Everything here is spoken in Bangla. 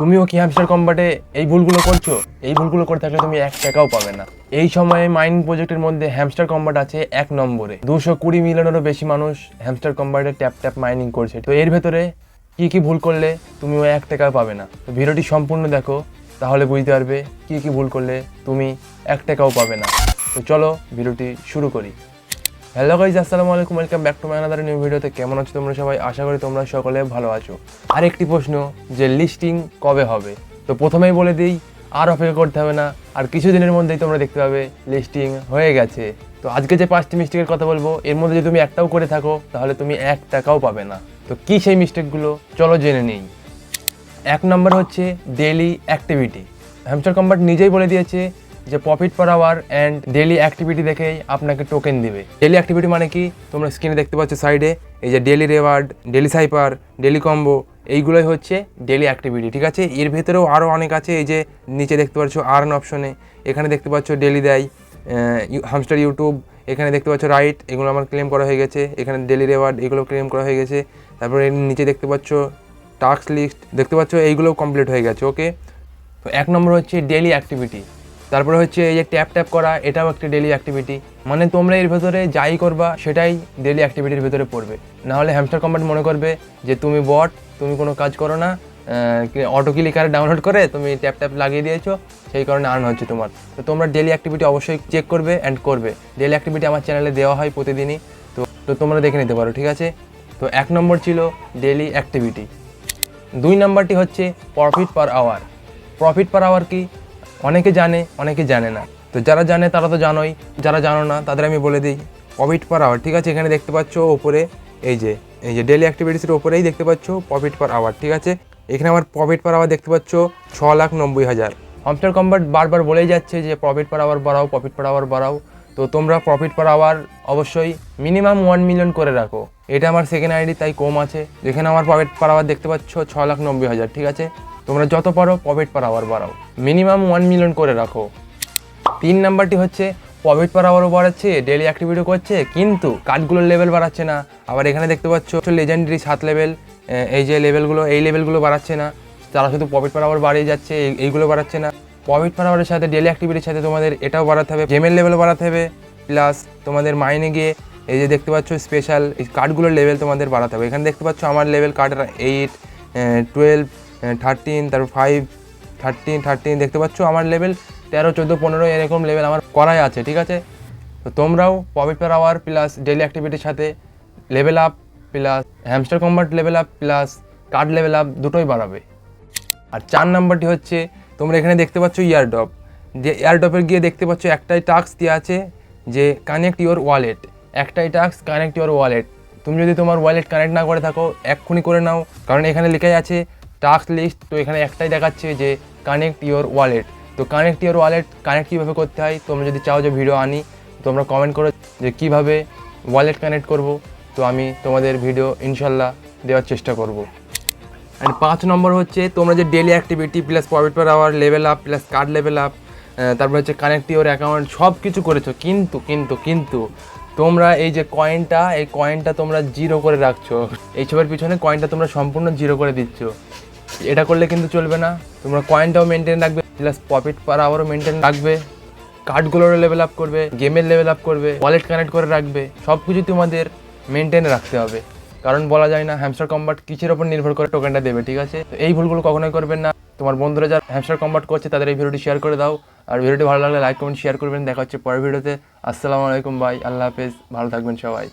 তুমিও কি হ্যামস্টার কম্বাটে এই ভুলগুলো করছ? এই ভুলগুলো করে থাকলে তুমি এক টাকাও পাবে না। এই সময়ে মাইনিং প্রজেক্টের মধ্যে হ্যামস্টার কম্বাট আছে এক নম্বরে। দুশো কুড়ি মিলিয়নেরও বেশি মানুষ হ্যামস্টার কম্বাটে ট্যাপ ট্যাপ মাইনিং করছে। তো এর ভেতরে কি কি ভুল করলে তুমিও এক টাকাও পাবে না। তো ভিডিওটি সম্পূর্ণ দেখো, তাহলে বুঝতে পারবে কি কি ভুল করলে তুমি এক টাকাও পাবে না। তো চলো ভিডিওটি শুরু করি। হ্যালো গাইজ আসসালামু আলাইকুম welcome back to my another new ভিডিওতে কেমন আছো তোমরা সবাই? আশা করি তোমরা সকলে ভালো আছো। আর একটি প্রশ্ন, যে লিস্টিং কবে হবে? তো প্রথমেই বলে দিই, আর অপেক্ষা করতে হবে না, আর কিছুদিনের মধ্যেই তোমরা দেখতে পাবে লিস্টিং হয়ে গেছে। তো আজকে যে পাঁচটি মিস্টেকের কথা বলব, এর মধ্যে যদি তুমি একটাও করে থাকো, তাহলে তুমি এক টাকাও পাবে না। তো কি সেই মিস্টেকগুলো চলো জেনে নিই। এক নম্বর হচ্ছে ডেলি অ্যাক্টিভিটি হ্যামস্টার কম্বাট নিজেই বলে দিয়েছে যে profit per hour and daily activity দেখেই আপনাকে টোকেন দিবে। ডেলি অ্যাক্টিভিটি মানে কি? তোমরা স্ক্রিনে দেখতে পাচ্ছ সাইডে এই যে daily reward daily cipher daily combo এইগুলোই হচ্ছে ডেলি অ্যাক্টিভিটি ঠিক আছে? এর ভেতরেও আরও অনেক আছে, এই যে নিচে দেখতে পাচ্ছ আর্ন অপশনে এখানে দেখতে পাচ্ছ ডেলি দেয় হামস্টার ইউটিউব এখানে দেখতে পাচ্ছ রাইট এগুলো আমার ক্লেম করা হয়ে গেছে, এখানে ডেলি রেওয়ার্ড এগুলো ক্লেম করা হয়ে গেছে, তারপরে নিচে দেখতে পাচ্ছ টাস্ক লিস্ট দেখতে পাচ্ছ এইগুলোও কমপ্লিট হয়ে গেছে ওকে তো এক নম্বর হচ্ছে ডেলি অ্যাক্টিভিটি তারপরে হচ্ছে এই যে ট্যাপ ট্যাপ করা, এটাও একটি ডেলি অ্যাক্টিভিটি মানে তোমরা এর ভেতরে যাই করবা, সেটাই ডেলি অ্যাক্টিভিটির ভেতরে পড়বে। নাহলে হ্যামস্টার কম্বাট মনে করবে যে তুমি বট তুমি কোনো কাজ করো না অটো ক্লিকার ডাউনলোড করে তুমি ট্যাপ ট্যাপ লাগিয়ে দিয়েছ, সেই কারণে আর্ন হচ্ছে তোমার। তো তোমরা ডেলি অ্যাক্টিভিটি অবশ্যই চেক করবে অ্যান্ড করবে। ডেলি অ্যাক্টিভিটি আমার চ্যানেলে দেওয়া হয় প্রতিদিনই। তো তো তোমরা দেখে নিতে পারো, ঠিক আছে? তো এক নম্বর ছিল ডেলি অ্যাক্টিভিটি দুই নাম্বারটি হচ্ছে profit per hour profit per hour কি? অনেকে জানে অনেকে জানে না। তো যারা জানে তারা তো জানোই, যারা জানো না তাদের আমি বলে দিই প্রফিট পার আওয়ার ঠিক আছে? এখানে দেখতে পাচ্ছ ওপরে এই যে এই যে ডেলি অ্যাক্টিভিটিসের ওপরেই দেখতে পাচ্ছ প্রফিট পার আওয়ার ঠিক আছে? এখানে আমার প্রফিট পার আওয়ার দেখতে পাচ্ছ ছ লাখ নব্বই হাজার। হমস্টার কম্বার্ট বারবার বলেই যাচ্ছে যে প্রফিট পার আওয়ার বাড়াও প্রফিট পার আওয়ার বাড়াও। তো তোমরা প্রফিট পার আওয়ার অবশ্যই মিনিমাম ওয়ান মিলিয়ন করে রাখো। এটা আমার সেকেন্ড আইডি তাই কম আছে। যেখানে আমার প্রফিট পার আওয়ার দেখতে পাচ্ছ ছ লাখ নব্বই হাজার, ঠিক আছে? তোমরা যত পারো প্রফিট পার আওয়ার বাড়াও। মিনিমাম ওয়ান মিলিয়ন করে রাখো। তিন নাম্বারটি হচ্ছে প্রফিট পার আওয়ারও বাড়াচ্ছে ডেলি অ্যাক্টিভিটিও করছে, কিন্তু কার্ডগুলোর লেভেল বাড়াচ্ছে না। আবার এখানে দেখতে পাচ্ছ লেজেন্ডারি সাত লেভেল এই যে লেভেলগুলো এই লেভেলগুলো বাড়াচ্ছে না। তারা শুধু প্রফিট পার আওয়ার বাড়িয়ে যাচ্ছে, এই- এইগুলো বাড়াচ্ছে না। প্রফিট পার আওয়ারের সাথে ডেলি অ্যাক্টিভিটির সাথে তোমাদের এটাও বাড়াতে হবে গেমের লেভেল বাড়াতে হবে প্লাস তোমাদের মাইনে গিয়ে এই যে দেখতে পাচ্ছ স্পেশাল এই কার্ডগুলোর লেভেল তোমাদের বাড়াতে হবে। এখানে দেখতে পাচ্ছ আমার level card eight twelve thirteen তারপর ফাইভ থার্টিন থার্টিন দেখতে পাচ্ছ আমার লেভেল তেরো, চোদ্দ, পনেরো, এরকম লেভেল আমার করাই আছে, ঠিক আছে? তো তোমরাও profit per hour plus daily অ্যাক্টিভিটির সাথে level up plus hamster combat level up plus card level up দুটোই বাড়াবে। আর চার নাম্বারটি হচ্ছে তোমরা এখানে দেখতে পাচ্ছ ইয়ারডপ যে ইয়ারডপের গিয়ে দেখতে পাচ্ছ একটাই টাস্ক দেওয়া আছে যে কানেক্ট ইওর ওয়ালেট একটাই টাস্ক কানেক্ট ইওর ওয়ালেট তুমি যদি তোমার ওয়ালেট কানেক্ট না করে থাকো, এক্ষুনি করে নাও। কারণ এখানে লেখাই আছে টাস্ক লিস্ট তো এখানে একটাই দেখাচ্ছে যে কানেক্ট ইওর ওয়ালেট তো কানেক্ট ইওর ওয়ালেট কানেক্ট কীভাবে করতে হয়, তোমরা যদি চাও যে ভিডিও আনি, তোমরা কমেন্ট করো যে কীভাবে ওয়ালেট কানেক্ট করব। তো আমি তোমাদের ভিডিও ইনশাল্লাহ দেওয়ার চেষ্টা করব। অ্যান্ড পাঁচ নম্বর হচ্ছে তোমরা যে daily activity plus profit per hour level up plus card level up তারপর হচ্ছে কানেক্ট ইওর অ্যাকাউন্ট সব কিছু করেছ। কিন্তু কিন্তু কিন্তু তোমরা এই যে কয়েনটা এই কয়েনটা তোমরা জিরো করে রাখছো। এইসবের পিছনে কয়েনটা তোমরা সম্পূর্ণ জিরো করে দিচ্ছ। এটা করলে কিন্তু চলবে না। তোমরা কয়েনটাও মেনটেন রাখবে প্লাস প্রফিট পার আওয়ারও মেনটেন রাখবে। কার্ডগুলোরও লেভেল আপ করবে গেমের লেভেল আপ করবে ওয়ালেট কানেক্ট করে রাখবে। সব কিছু তোমাদের মেনটেনে রাখতে হবে। কারণ বলা যায় না হ্যামস্টার কম্বাট কিসের ওপর নির্ভর করে টোকেনটা দেবে, ঠিক আছে? তো এই ভুলগুলো কখনোই করবেন না। তোমার বন্ধুরা যারা হ্যামস্টার কম্বাট করছে, তাদের এই ভিডিওটি শেয়ার করে দাও। আর ভিডিওটি ভালো লাগলে লাইক কমেন্ট শেয়ার করবেন। দেখা হচ্ছে পরের ভিডিওতে। আসসালামু আলাইকুম, ভাই। আল্লাহ হাফেজ। ভালো থাকবেন সবাই।